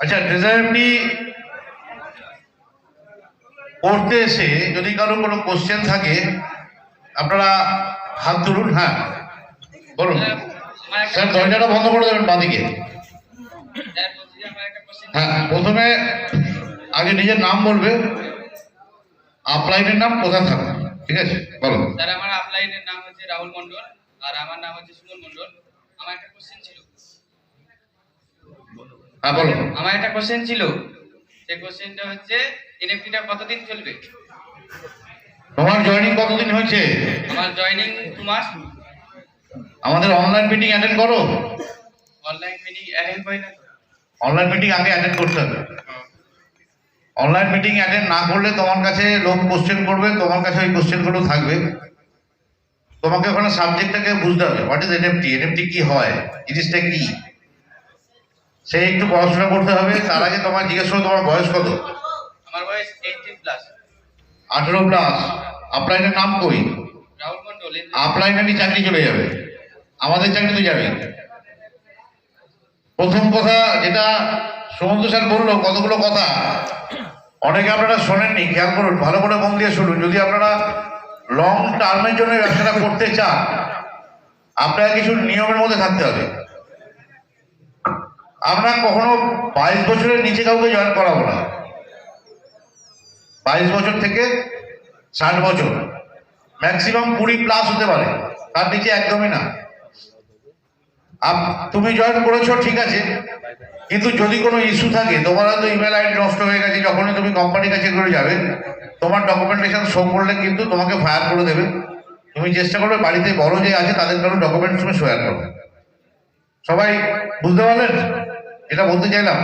আচ্ছা ডেজার্টটি পড়তে এসে যদি কারও কোনো কোশ্চেন থাকে, আপনারা হাত তুলুন হ্যাঁ বলুন। স্যার, দরজাটা বন্ধ করে দেবেন বাদিকে। হ্যাঁ প্রথমে আগে নিজের নাম বলবে আপলাইনের নাম কোথায় থাকবে, ঠিক আছে বলো স্যার, আমার আপলাইনের নাম হচ্ছে রাহুল মন্ডল আর আমার নাম হচ্ছে সুমন মন্ডল আমার একটা কোশ্চেন ছিল হ্যাঁ বলো। আমার একটা কোশ্চেন ছিল। সেই কোশ্চেনটা হচ্ছে এনএফটিটা কতদিন চলবে? তোমার জয়েনিং কতদিন হয়েছে? আমার জয়েনিং দু মাস। আমাদের অনলাইন মিটিং অ্যাটেন্ড করো। অনলাইন মিটিং অ্যাটেন্ড করি না। অনলাইন মিটিং আগে অ্যাটেন্ড করতে হবে। অনলাইন মিটিং অ্যাটেন্ড না করলে তোমার কাছে লোক কোশ্চেন করবে তোমার কাছে ওই কোশ্চেনগুলো থাকবে। তোমাকে ওখানে সাবজেক্টটাকে বুঝতে হবে। হোয়াট ইজ এনএফটি এনএফটি কি হয়? জিনিসটা কি? সে একটু পড়াশোনা করতে হবে তার আগে তোমার জিজ্ঞেস করো তোমার বয়স কত? আমার বয়স এইটিন প্লাস আঠেরো প্লাস আপলাইনের নাম কই? রাহুল মন্ডল আপলাইনেরই চাকরি চলে যাবে? আমাদের চাকরি তো যাবে প্রথম কথা যেটা সুমন্ত স্যার বলল কতগুলো কথা? অনেকে আপনারা শোনেননি খেয়াল করুন ভালো করে মন দিয়ে শুনুন। যদি আপনারা লং টার্মের জন্য ব্যবসাটা করতে চান আপনারা কিছু নিয়মের মধ্যে থাকতে হবে। আমরা কখনো বাইশ বছরের নিচে কাউকে জয়েন করাবো না। বাইশ বছর থেকে ষাট বছর। ম্যাক্সিমাম কুড়ি প্লাস হতে পারে। তার নিচে একদমই না। তুমি জয়েন করেছ, ঠিক আছে। কিন্তু যদি কোনো ইস্যু থাকে তোমার হয়তো ইমেল আইডি নষ্ট হয়ে গেছে, যখনই তুমি কোম্পানির কাছে করে যাবে, তোমার ডকুমেন্টেশন শো করলে কিন্তু তোমাকে ফায়ার করে দেবে। তুমি চেষ্টা করবে, বাড়িতে বড় যে আছে, তাদের কারও ডকুমেন্টস তুমি শেয়ার করবে। সবাই, বুঝতে পারলেন? এটা বলতে চাইলাম।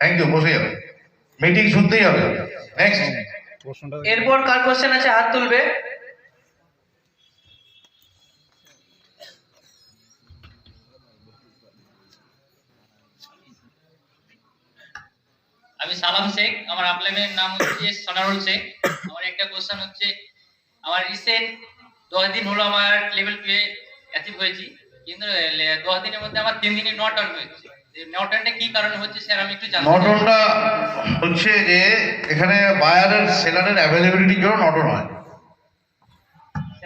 থ্যাংক ইউ বসে যাবে। মিটিং শুনতেই হবে। নেক্সট এরপর কার কোশ্চেন আছে? হাত তুলবে। আমি সালাম শেখ। আমার আপলাইনের নাম হচ্ছে সোনারুল শেখ। আমার একটা কোশ্চেন হচ্ছে আমার রিসেন্ট দশ দিন হলো আমার লেভেল টু এ অ্যাচিভ হয়েছি। কিন্তু দশ দিনের মধ্যে আমার তিন দিনে নট আউট হয়েছে। নটনটা হচ্ছে যে এখানে সেলারের অ্যাভেলেবিলিটির জন্য নটন হয়?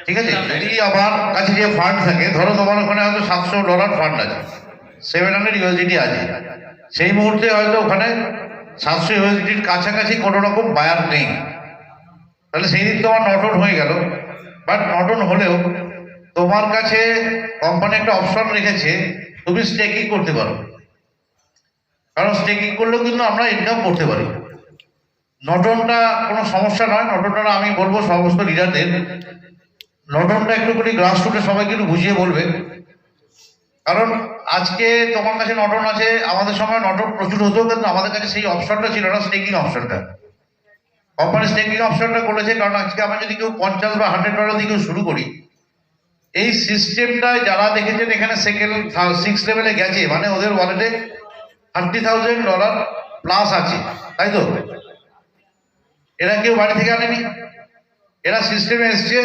ঠিক আছে? যদি আমার কাছে যে ফান্ড থাকে ধরো তোমার ওখানে হয়তো সাতশো ডলার ফান্ড আছে সেভেন হান্ড্রেড ইউএসডিটি আছে। সেই মুহূর্তে হয়তো ওখানে সাতশো ইউএসডিটির কাছাকাছি কোনো রকম বায়ার নেই। তাহলে সেই দিন তোমার নটন হয়ে গেল। বাট নটন হলেও তোমার কাছে কোম্পানি একটা অপশন রেখেছে তুমি স্টেকিং করতে পারো। কারণ স্টেকিং করলেও কিন্তু আমরা ইনকাম করতে পারি। নটনটা কোনো সমস্যা নয় নটনটা আমি বলব সমস্ত লিডারদের নটনটা একটু করে গ্রাস রুটে সবাইকে একটু বুঝিয়ে বলবে। কারণ আজকে তোমার কাছে নটন আছে, আমাদের সময় নটন প্রচুর হতো, কিন্তু আমাদের কাছে সেই অপশনটা ছিল না স্টেকিং অপশনটা কোম্পানি স্টেকিং অপশনটা করেছে, কারণ আজকে আমরা যদি কেউ পঞ্চাশ বা হান্ড্রেড ডলার দিয়ে শুরু করি, এই সিস্টেমটায় যারা দেখেছেন, এখানে সেকেন্ড সিক্স লেভেলে গেছে মানে ওদের ওয়ালেটে থার্টি থাউজেন্ড ডলার প্লাস আছে তাই তো? এরা কেউ বাড়ি থেকে আনেনি। এরা সিস্টেমে এসছে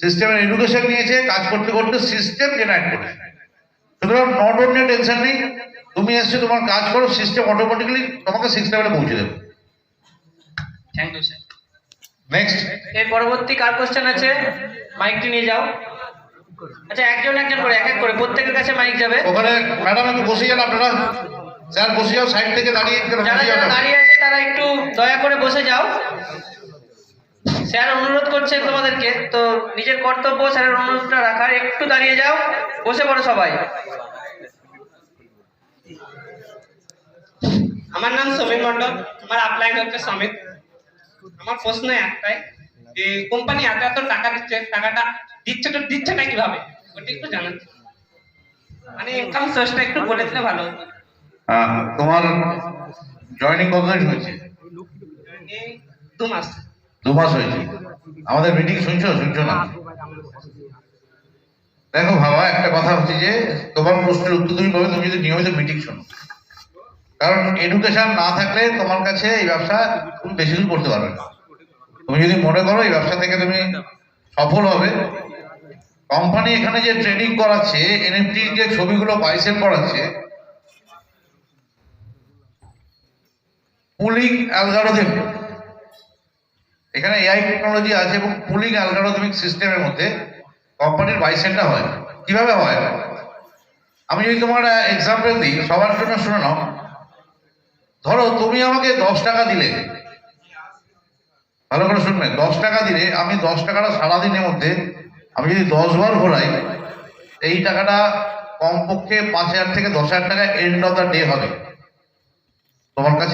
সিস্টেমের এডুকেশন নিয়েছে কাজ করতে করতে সিস্টেম জেনারেট করেছে। সুতরাং নট অনলি টেনশন নেই তুমি এসছো তোমার কাজ করো সিস্টেম অটোমেটিক্যালি তোমাকে সিক্স লেভেলে পৌঁছে দেবে। থ্যাংক ইউ স্যার নেক্সট এর পরবর্তী কার কোশ্চেন আছে? মাইকটি নিয়ে যাও। আচ্ছা একজন একজন করে এক এক করে প্রত্যেকের কাছে মাইক যাবে। ওখানে ম্যাডাম একটু বসে যান আপনারা। স্যার বসে যাও সাইড থেকে দাঁড়িয়ে যারা যারা দাঁড়িয়ে আছে তারা একটু দয়া করে বসে যাও। স্যার অনুরোধ করছে তোমাদেরকে তো নিজের কর্তব্য স্যারের অনুরোধটা রাখার একটু দাঁড়িয়ে যাও বসে পড়ো সবাই। আমার নাম সমীর মন্ডল আমার আপলাইন হচ্ছে সমিত। আমার প্রশ্ন একটাই যে কোম্পানি এত এত টাকা দিচ্ছে টাকাটা দিচ্ছে তো দিচ্ছে না কীভাবে? ওটা একটু জানান। মানে ইনকাম সোর্সটা একটু বলে দিলে ভালো হতো। তোমার জয়েনিং কতদিন হয়েছে? দু মাস। দু মাস হয়েছে। আমাদের মিটিং শুনছো? শুনছো না? দেখো ভাবা একটা কথা হচ্ছে যে তোমার প্রশ্নের উত্তর তুমি পাবে তুমি যদি নিয়মিত মিটিং শোনো। কারণ এডুকেশন না থাকলে তোমার কাছে এই ব্যবসা তুমি বেশি দূর করতে পারবে না। তুমি যদি মনে করো এই ব্যবসা থেকে তুমি সফল হবে কোম্পানি এখানে যে ট্রেনিং করাচ্ছে এনএফটি যে ছবিগুলো বাইসেপ করাচ্ছে পুলিং অ্যালগারোথম এখানে এআই টেকনোলজি আছে এবং পুলিং অ্যালগারোথমিক সিস্টেমের মধ্যে কোম্পানির বাইসেনটা হয়। কীভাবে হয়? আমি যদি তোমার এক্সাম্পল দিই, সবার জন্য শুনে নাও। ধরো, তুমি আমাকে দশ টাকা দিলে। ভালো করে শুনবে। দশ টাকা দিলে, আমি দশ টাকাটা সারাদিনের মধ্যে, আমি যদি দশ বার ঘোরাই, এই টাকাটা কমপক্ষে পাঁচ হাজার থেকে দশ হাজার টাকা এন্ড অফ দ্য ডে হবে। তোমার কাছে